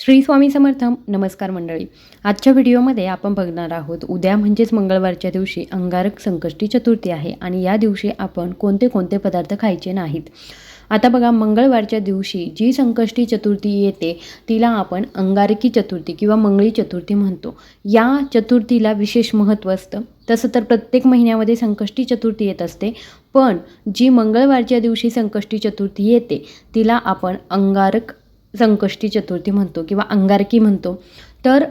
श्री स्वामी समर्थ नमस्कार मंडळी. आजच्या व्हिडिओमध्ये आपण बघणार आहोत उद्या म्हणजेच मंगळवारच्या दिवशी अंगारक संकष्टी चतुर्थी आहे आणि या दिवशी आपण कोणते कोणते पदार्थ खायचे नाहीत. आता बघा मंगळवारच्या दिवशी जी संकष्टी चतुर्थी येते तिला आपण अंगारकी चतुर्थी किंवा मंगळी चतुर्थी म्हणतो. या चतुर्थीला विशेष महत्त्व असतं. तसं तर प्रत्येक महिन्यामध्ये संकष्टी चतुर्थी येत असते पण जी मंगळवारच्या दिवशी संकष्टी चतुर्थी येते तिला आपण अंगारक संकष्टी चतुर्थी म्हणतो किंवा अंगारकी म्हणतो तर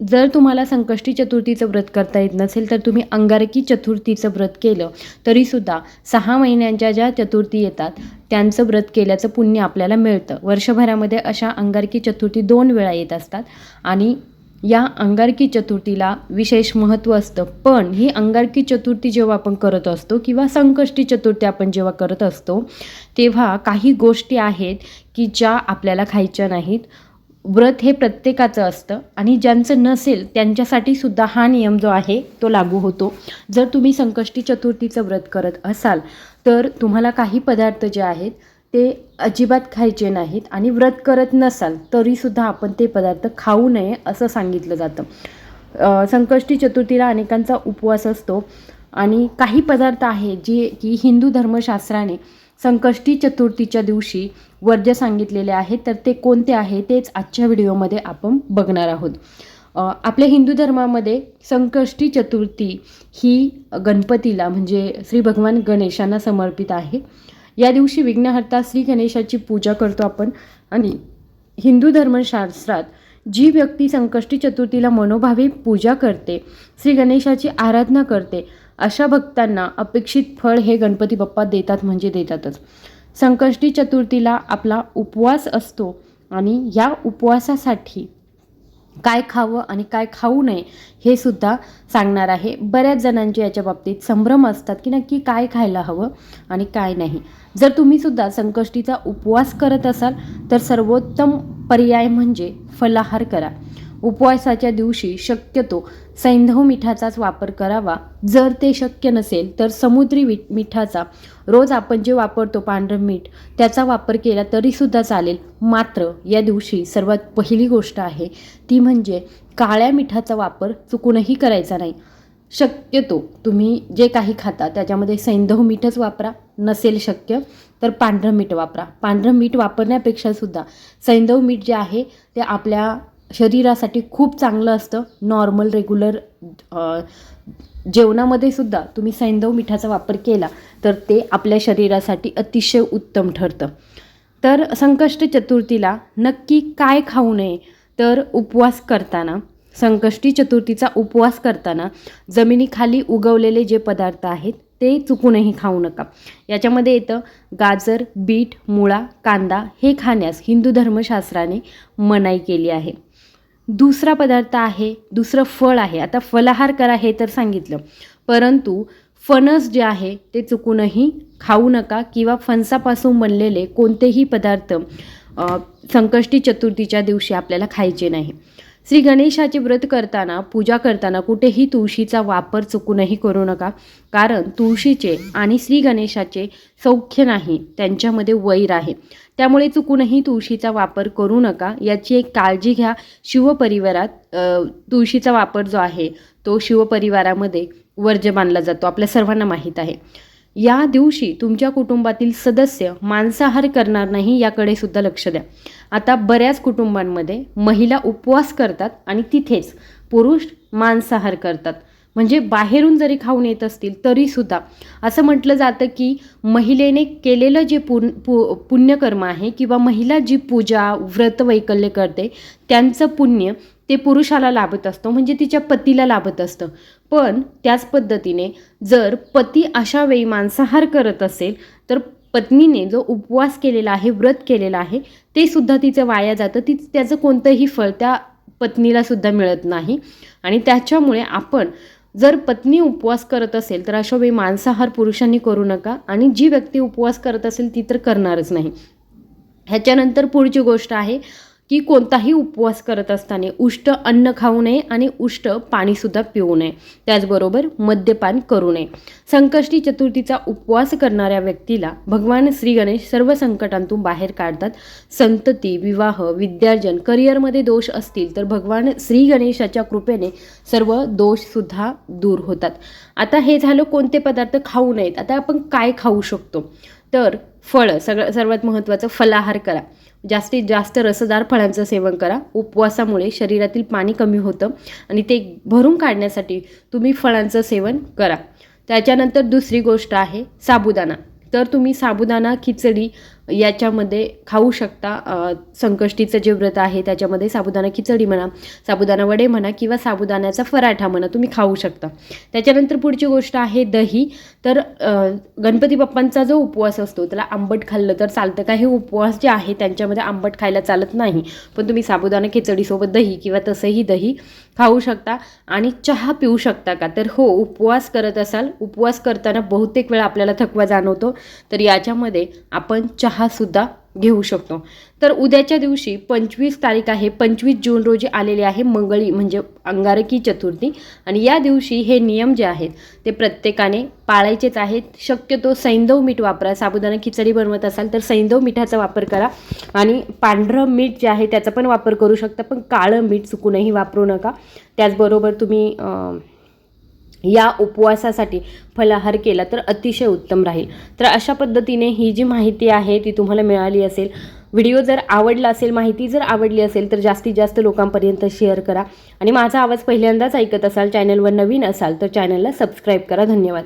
जर तुम्हाला संकष्टी चतुर्थीचं व्रत करता येत नसेल तर तुम्ही अंगारकी चतुर्थीचं व्रत केलं तरीसुद्धा सहा महिन्यांच्या ज्या चतुर्थी येतात त्यांचं व्रत केल्याचं पुण्य आपल्याला मिळतं. वर्षभरामध्ये अशा अंगारकी चतुर्थी दोन वेळा येत असतात आणि या अंगारकी चतुर्थीला विशेष महत्त्व असतं. पण ही अंगारकी चतुर्थी जेव्हा आपण करत असतो किंवा संकष्टी चतुर्थी आपण जेव्हा करत असतो तेव्हा काही गोष्टी आहेत की ज्या आपल्याला खायच्या नाहीत. व्रत हे प्रत्येकाचं असतं आणि ज्यांचं नसेल त्यांच्यासाठी सुद्धा हा नियम जो आहे तो लागू होतो. जर तुम्ही संकष्टी चतुर्थीचं व्रत करत असाल तर तुम्हाला काही पदार्थ जे आहेत ते अजिबात खायचे नाहीत आणि व्रत करत नसाल तरीसुद्धा आपण ते पदार्थ खाऊ नये असं सांगितलं जातं. संकष्टी चतुर्थीला अनेकांचा उपवास असतो आणि काही पदार्थ आहे जे की हिंदू धर्मशास्त्राने संकष्टी चतुर्थीच्या दिवशी वर्ज्य सांगितलेले आहेत तर ते कोणते आहे तेच आजच्या व्हिडिओमध्ये आपण बघणार आहोत. आपल्या हिंदू धर्मामध्ये संकष्टी चतुर्थी ही गणपतीला म्हणजे श्री भगवान गणेशांना समर्पित आहे. या दिवशी विघ्नहर्ता श्री गणेशाची पूजा करतो आपण. आणि हिंदू धर्मशास्त्रात जी व्यक्ती संकष्टी चतुर्थीला मनोभावे पूजा करते श्री गणेशाची आराधना करते अशा भक्तांना अपेक्षित फळ हे गणपती बाप्पा देतात म्हणजे देतातच. संकष्टी चतुर्थीला आपला उपवास असतो आणि या उपवासासाठी काय खावं आणि काय खाऊ नये हे सुद्धा सांगणार आहे. बऱ्याच जणांचे याच्या बाबतीत संभ्रम असतात की नक्की काय खायला हवं आणि काय नाही. जर तुम्ही सुद्धा संकष्टीचा उपवास करत असाल तर सर्वोत्तम पर्याय म्हणजे फलाहार करा. उपवासाच्या दिवशी शक्यतो सैंधव मिठाचाच वापर करावा. जर ते शक्य नसेल तर समुद्री मिठाचा. रोज आपण जे वापरतो पांढरं मीठ त्याचा वापर केला तरीसुद्धा चालेल. मात्र या दिवशी सर्वात पहिली गोष्ट आहे ती म्हणजे काळ्या मिठाचा वापर चुकूनही करायचा नाही. शक्यतो तुम्ही जे काही खाता त्याच्यामध्ये सैंधव मीठच वापरा. नसेल शक्य तर पांढरं मीठ वापरा. पांढरं मीठ वापरण्यापेक्षासुद्धा सैंधव मीठ जे आहे ते आपल्या शरीरासाठी खूप चांगलं असतं. नॉर्मल रेग्युलर जेवणामध्ये सुद्धा तुम्ही सैंदव मिठाचा वापर केला तर ते आपल्या शरीरासाठी अतिशय उत्तम ठरतं. तर संकष्ट चतुर्थीला नक्की काय खाऊ नये तर उपवास करताना संकष्टी चतुर्थीचा उपवास करताना जमिनीखाली उगवलेले जे पदार्थ आहेत ते चुकूनही खाऊ नका. याच्यामध्ये येतं गाजर बीट मुळा कांदा हे खाण्यास हिंदू धर्मशास्त्राने मनाई केली आहे. दुसरा पदार्थ आहे दुसरं फळ आहे. आता फलाहार करा हे तर सांगितलं. परंतु फणस जे आहे ते चुकूनही खाऊ नका किंवा फणसापासून बनलेले कोणतेही पदार्थ संकष्टी चतुर्थीच्या दिवशी आपल्याला खायचे नाही. श्री गणेशाचे व्रत करताना पूजा करताना कुठेही तुळशीचा वापर चुकूनही करू नका. कारण तुळशीचे आणि श्री गणेशाचे सौख्य नाही त्यांच्यामध्ये वैर आहे. त्यामुळे चुकूनही तुळशीचा वापर करू नका. याची एक काळजी घ्या. शिवपरिवारात तुळशीचा वापर जो आहे तो शिवपरिवारामध्ये वर्ज्य मानला जातो. आपल्या सर्वांना माहीत आहे. या दिवशी तुमच्या कुटुंबातील सदस्य मांसाहार करणार नाही याकडे सुद्धा लक्ष द्या. आता बऱ्याच कुटुंबांमध्ये महिला उपवास करतात आणि तिथेच पुरुष मांसाहार करतात. म्हणजे बाहेरून जरी खाऊन येत असतील तरीसुद्धा असं म्हटलं जातं की महिलेने केलेलं जे पुण पु पुण्यकर्म आहे किंवा महिला जी पूजा व्रत वैकल्य करते त्यांचं पुण्य ते पुरुषाला लाभत असतं म्हणजे तिच्या पतीला लाभत असतं. पण त्याच पद्धतीने जर पती अशा वेळी मांसाहार करत असेल तर पत्नीने जो उपवास केलेला आहे व्रत केलेलं आहे ते सुद्धा तिचं वाया जातं. ती त्याचं कोणतंही फळ त्या पत्नीला सुद्धा मिळत नाही. आणि त्याच्यामुळे आपण जर पत्नी उपवास करत असेल तर अशा वेळी मांसाहार पुरुषांनी करू नका. आणि जी व्यक्ती उपवास करत असेल ती तर करणारच नाही. ह्याच्यानंतर पुढची गोष्ट आहे की कोणताही उपवास करत असताना उष्ट अन्न खाऊ नये आणि उष्ट पाणीसुद्धा पिऊ नये. त्याचबरोबर मद्यपान करू नये. संकष्टी चतुर्थीचा उपवास करणाऱ्या व्यक्तीला भगवान श्री गणेश सर्व संकटांतून बाहेर काढतात. संतती विवाह विद्यार्जन करिअरमध्ये दोष असतील तर भगवान श्री गणेशाच्या कृपेने सर्व दोषसुद्धा दूर होतात. आता हे झालं कोणते पदार्थ खाऊ नयेत. आता आपण काय खाऊ शकतो? तर फळं सगळं सर्वात महत्त्वाचं फलाहार करा. जास्तीत जास्त रसदार फळांचं सेवन करा. उपवासामुळे शरीरातील पाणी कमी होतं आणि ते भरून काढण्यासाठी तुम्ही फळांचं सेवन करा. त्याच्यानंतर दुसरी गोष्ट आहे साबुदाणा. तर तुम्ही साबुदाणा खिचडी याच्यामध्ये खाऊ शकता संकष्टीचं जे व्रत आहे त्याच्यामध्ये साबुदाणा खिचडी म्हणा साबुदाणा वडे म्हणा किंवा साबुदाण्याचा पराठा म्हणा तुम्ही खाऊ शकता. त्याच्यानंतर पुढची गोष्ट आहे दही. तर गणपती बाप्पांचा जो उपवास असतो त्याला आंबट खाल्लं तर चालतं का? हे उपवास जे आहे त्यांच्यामध्ये आंबट खायला चालत नाही. पण तुम्ही साबुदाणा खिचडीसोबत दही किंवा तसंही दही खाऊ शकता आणि चहा पिऊ शकता का? तर हो उपवास करत असाल. उपवास करताना बहुतेक वेळा आपल्याला थकवा जाणवतो. तर याच्यामध्ये आपण चहा चहासुद्धा घेऊ शकतो. तर उद्याच्या दिवशी पंचवीस तारीख आहे पंचवीस जून रोजी आलेली आहे मंगळी म्हणजे अंगारकी चतुर्थी. आणि या दिवशी हे नियम जे आहेत ते प्रत्येकाने पाळायचेच आहेत. शक्यतो सैंधव मीठ वापरा. साबुदाणा खिचडी बनवत असाल तर सैंधव मिठाचा वापर करा. आणि पांढरं मीठ जे आहे त्याचा पण वापर करू शकता पण काळं मीठ चुकूनही वापरू नका. त्याचबरोबर तुम्ही या उपवासासाठी फलाहार केला तर अतिशय उत्तम राहील. तर अशा पद्धतीने ही जी माहिती आहे ती तुम्हाला मिळाली असेल व्हिडिओ जर आवडला असेल माहिती जर आवडली असेल तर जास्तीत जास्त लोकांपर्यंत शेअर करा. आणि माझा आवाज पहिल्यांदाच ऐकत असाल चॅनलवर नवीन असाल तर चॅनलला सबस्क्राईब करा. धन्यवाद.